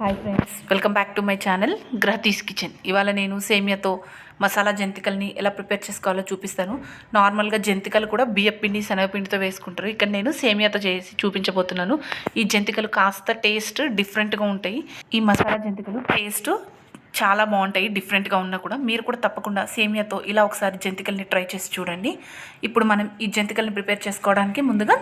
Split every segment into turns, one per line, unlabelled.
Hi friends welcome back to my channel గ్రహతీస్ kitchen ఇవాళ నేను సేమియాతో మసాలా జంతికల్ని ఎలా ప్రిపేర్ చేసుకోవాలో చూపిస్తాను. నార్మల్గా జంతికలు కూడా బియ్య పిండి శనగపిండితో వేసుకుంటారు. ఇక్కడ నేను సేమియాతో చేసి చూపించబోతున్నాను. ఈ జంతికలు కాస్త టేస్ట్ డిఫరెంట్గా ఉంటాయి. ఈ మసాలా జంతికలు టేస్ట్ చాలా బాగుంటాయి డిఫరెంట్గా ఉన్నా కూడా. మీరు కూడా తప్పకుండా సేమియాతో ఇలా ఒకసారి జంతికల్ని ట్రై చేసి చూడండి. ఇప్పుడు మనం ఈ జంతికల్ని ప్రిపేర్ చేసుకోవడానికి ముందుగా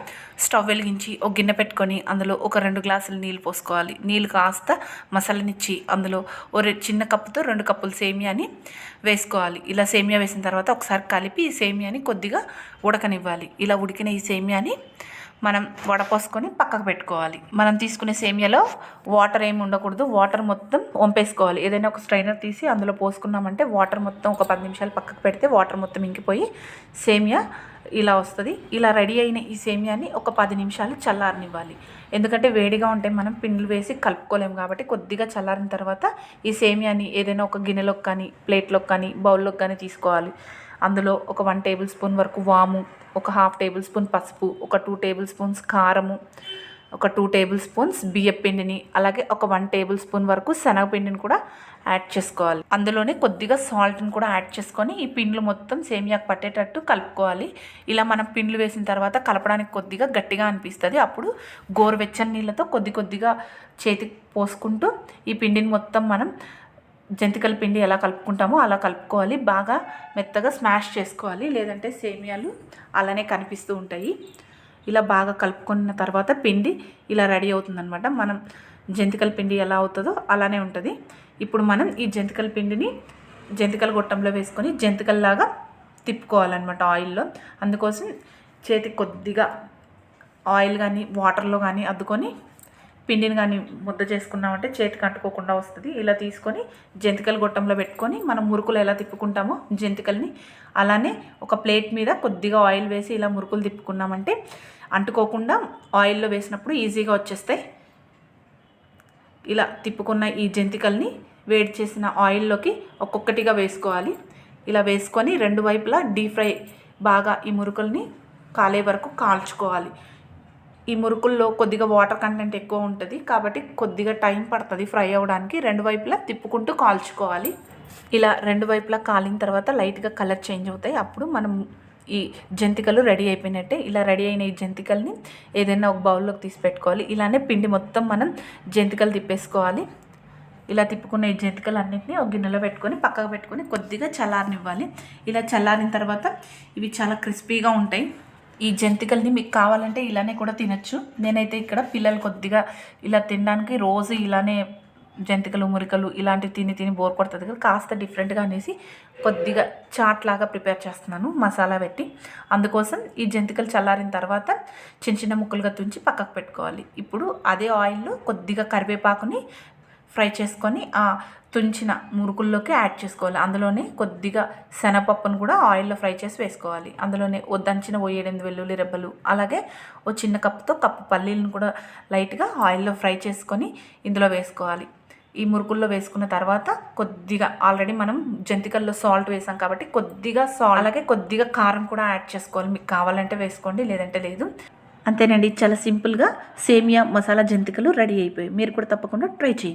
స్టవ్ వెలిగించి ఒక గిన్నె పెట్టుకొని అందులో ఒక రెండు గ్లాసులు నీళ్ళు పోసుకోవాలి. నీళ్ళు కాస్త మసాలనిచ్చి అందులో ఓ చిన్న కప్పుతో రెండు కప్పులు సేమియాని వేసుకోవాలి. ఇలా సేమియా వేసిన తర్వాత ఒకసారి కలిపి ఈ సేమియాని కొద్దిగా ఉడకనివ్వాలి. ఇలా ఉడికిన ఈ సేమియాని మనం వడపోసుకొని పక్కకు పెట్టుకోవాలి. మనం తీసుకునే సేమియాలో వాటర్ ఏమి ఉండకూడదు. వాటర్ మొత్తం వంపేసుకోవాలి. ఏదైనా ఒక స్ట్రైనర్ తీసి అందులో పోసుకున్నామంటే వాటర్ మొత్తం ఒక పది నిమిషాలు పక్కకు పెడితే వాటర్ మొత్తం ఇంకిపోయి సేమియా ఇలా వస్తుంది. ఇలా రెడీ అయిన ఈ సేమియాని ఒక పది నిమిషాలు చల్లారనివ్వాలి. ఎందుకంటే వేడిగా ఉంటే మనం పిండ్లు వేసి కలుపుకోలేము కాబట్టి కొద్దిగా చల్లారిన తర్వాత ఈ సేమియాని ఏదైనా ఒక గిన్నెలోకి కానీ ప్లేట్లోకి కానీ బౌల్లోకి కానీ తీసుకోవాలి. అందులో ఒక వన్ టేబుల్ స్పూన్ వరకు వాము ఒక హాఫ్ టేబుల్ స్పూన్ పసుపు ఒక టూ టేబుల్ స్పూన్స్ కారము ఒక టూ టేబుల్ స్పూన్స్ బియ్యం పిండిని అలాగే ఒక వన్ టేబుల్ స్పూన్ వరకు శనగపిండిని కూడా యాడ్ చేసుకోవాలి. అందులోనే కొద్దిగా సాల్ట్ని కూడా యాడ్ చేసుకొని ఈ పిండ్లు మొత్తం సేమియాకు పట్టేటట్టు కలుపుకోవాలి. ఇలా మనం పిండ్లు వేసిన తర్వాత కలపడానికి కొద్దిగా గట్టిగా అనిపిస్తుంది. అప్పుడు గోరువెచ్చని నీళ్ళతో కొద్ది కొద్దిగా చేతికి పోసుకుంటూ ఈ పిండిని మొత్తం మనం జంతికల పిండి ఎలా కలుపుకుంటామో అలా కలుపుకోవాలి. బాగా మెత్తగా స్మాష్ చేసుకోవాలి. లేదంటే సేమియాలు అలానే కనిపిస్తూ ఉంటాయి. ఇలా బాగా కలుపుకున్న తర్వాత పిండి ఇలా రెడీ అవుతుందన్నమాట. మనం జంతికల పిండి ఎలా అవుతుందో అలానే ఉంటుంది. ఇప్పుడు మనం ఈ జంతికల పిండిని జంతికల గొట్టంలో వేసుకొని జంతికల్లాగా తిప్పుకోవాలన్నమాట ఆయిల్లో. అందుకోసం చేతికి కొద్దిగా ఆయిల్ కానీ వాటర్లో కానీ అద్దుకొని పిండిని కానీ ముద్ద చేసుకున్నామంటే చేతికి అంటుకోకుండా వస్తుంది. ఇలా తీసుకొని జంతికలు గొట్టంలో పెట్టుకొని మనం మురుకులు ఎలా తిప్పుకుంటామో జంతికల్ని అలానే ఒక ప్లేట్ మీద కొద్దిగా ఆయిల్ వేసి ఇలా మురుకులు తిప్పుకున్నామంటే అంటుకోకుండా ఆయిల్లో వేసినప్పుడు ఈజీగా వచ్చేస్తాయి. ఇలా తిప్పుకున్న ఈ జంతికల్ని వేడి చేసిన ఆయిల్లోకి ఒక్కొక్కటిగా వేసుకోవాలి. ఇలా వేసుకొని రెండు వైపులా డీప్ ఫ్రై బాగా ఈ మురుకుల్ని కాలే వరకు కాల్చుకోవాలి. ఈ మురుకుల్లో కొద్దిగా వాటర్ కంటెంట్ ఎక్కువ ఉంటుంది. కాబట్టి కొద్దిగా టైం పడుతుంది ఫ్రై అవ్వడానికి రెండు వైపులా తిప్పుకుంటూ కాల్చుకోవాలి. ఇలా రెండు వైపులా కాలిన తర్వాత లైట్గా కలర్ చేంజ్ అవుతాయి. అప్పుడు మనం ఈ జంతికలు రెడీ అయిపోయినట్టే ఇలా రెడీ అయిన ఈ జంతికల్ని ఏదైనా ఒక బౌల్లోకి తీసి పెట్టుకోవాలి. ఇలానే పిండి మొత్తం మనం జంతికలు తిప్పేసుకోవాలి. ఇలా తిప్పుకున్న ఈ జంతికలు అన్నింటినీ ఒక గిన్నెలో పెట్టుకొని పక్కకు పెట్టుకొని కొద్దిగా చల్లారనివ్వాలి. ఇలా చల్లారిన తర్వాత ఇవి చాలా క్రిస్పీగా ఉంటాయి. ఈ జంతికల్ని మీకు కావాలంటే ఇలానే కూడా తినచ్చు. నేనైతే ఇక్కడ పిల్లలు కొద్దిగా ఇలా తినడానికి రోజు ఇలానే జంతికలు మురికలు ఇలాంటివి తిని తిని బోర్ కొడుతుంది కదా కాస్త డిఫరెంట్గా అనేసి కొద్దిగా చాట్ లాగా ప్రిపేర్ చేస్తున్నాను మసాలా పెట్టి. అందుకోసం ఈ జంతికలు చల్లారిన తర్వాత చిన్న చిన్న ముక్కలుగా తుంచి పక్కకు పెట్టుకోవాలి. ఇప్పుడు అదే ఆయిల్లో కొద్దిగా కరివేపాకుని ఫ్రై చేసుకొని ఆ తుంచిన మురుకుల్లోకి యాడ్ చేసుకోవాలి. అందులోనే కొద్దిగా శనగపప్పును కూడా ఆయిల్లో ఫ్రై చేసి వేసుకోవాలి. అందులోనే ఓ దంచిన ఓ ఏడెనిమిది వెల్లుల్లి రెబ్బలు అలాగే ఓ చిన్న కప్పుతో కప్పు పల్లీలను కూడా లైట్గా ఆయిల్లో ఫ్రై చేసుకొని ఇందులో వేసుకోవాలి. ఈ మురుకుల్లో వేసుకున్న తర్వాత కొద్దిగా ఆల్రెడీ మనం జంతికల్లో సాల్ట్ వేసాం కాబట్టి కొద్దిగా సాల్ట్ అలాగే కొద్దిగా కారం కూడా యాడ్ చేసుకోవాలి. మీకు కావాలంటే వేసుకోండి లేదంటే లేదు. అంతేనండి చాలా సింపుల్గా సేమియా మసాలా జంతికలు రెడీ అయిపోయాయి. మీరు కూడా తప్పకుండా ట్రై చేయండి.